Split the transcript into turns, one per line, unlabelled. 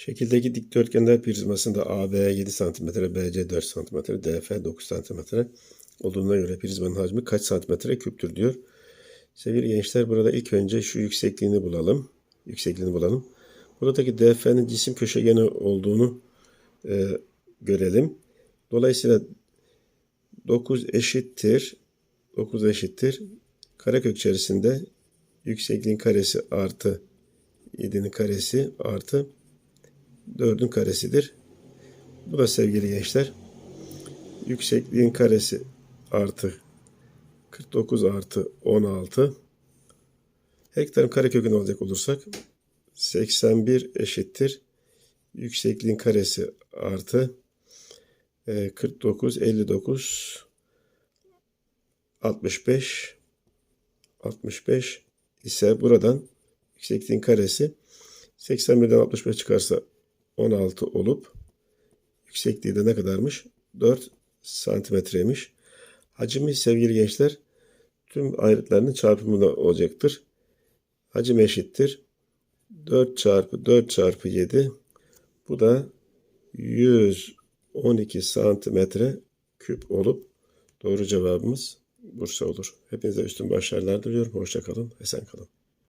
Şekildeki dikdörtgenler prizmasında AB 7 cm, BC 4 cm, DF 9 cm olduğuna göre prizmanın hacmi kaç santimetre küptür diyor. Sevgili gençler burada ilk önce şu yüksekliğini bulalım. Yüksekliğini bulalım. Buradaki DF'nin cisim köşegeni olduğunu e, görelim. Dolayısıyla 9 eşittir 9 eşittir karekök içerisinde yüksekliğin karesi artı 7'nin karesi artı 4'ün karesidir. Bu da sevgili gençler yüksekliğin karesi artı 49 artı 16 hektarın karekökünü alacak olursak 81 eşittir yüksekliğin karesi artı e, 49 59 65 65 ise buradan yüksekliğin karesi 81'den 65 çıkarsa 16 olup yüksekliği de ne kadarmış? 4 santimetreymiş. Hacmi sevgili gençler tüm ayrıtlarının çarpımı da olacaktır. Hacim eşittir. 4 çarpı 4 çarpı 7 bu da 112 santimetre küp olup doğru cevabımız Bursa olur. Hepinize üstün başarılar diliyorum. Hoşça kalın. Esen kalın.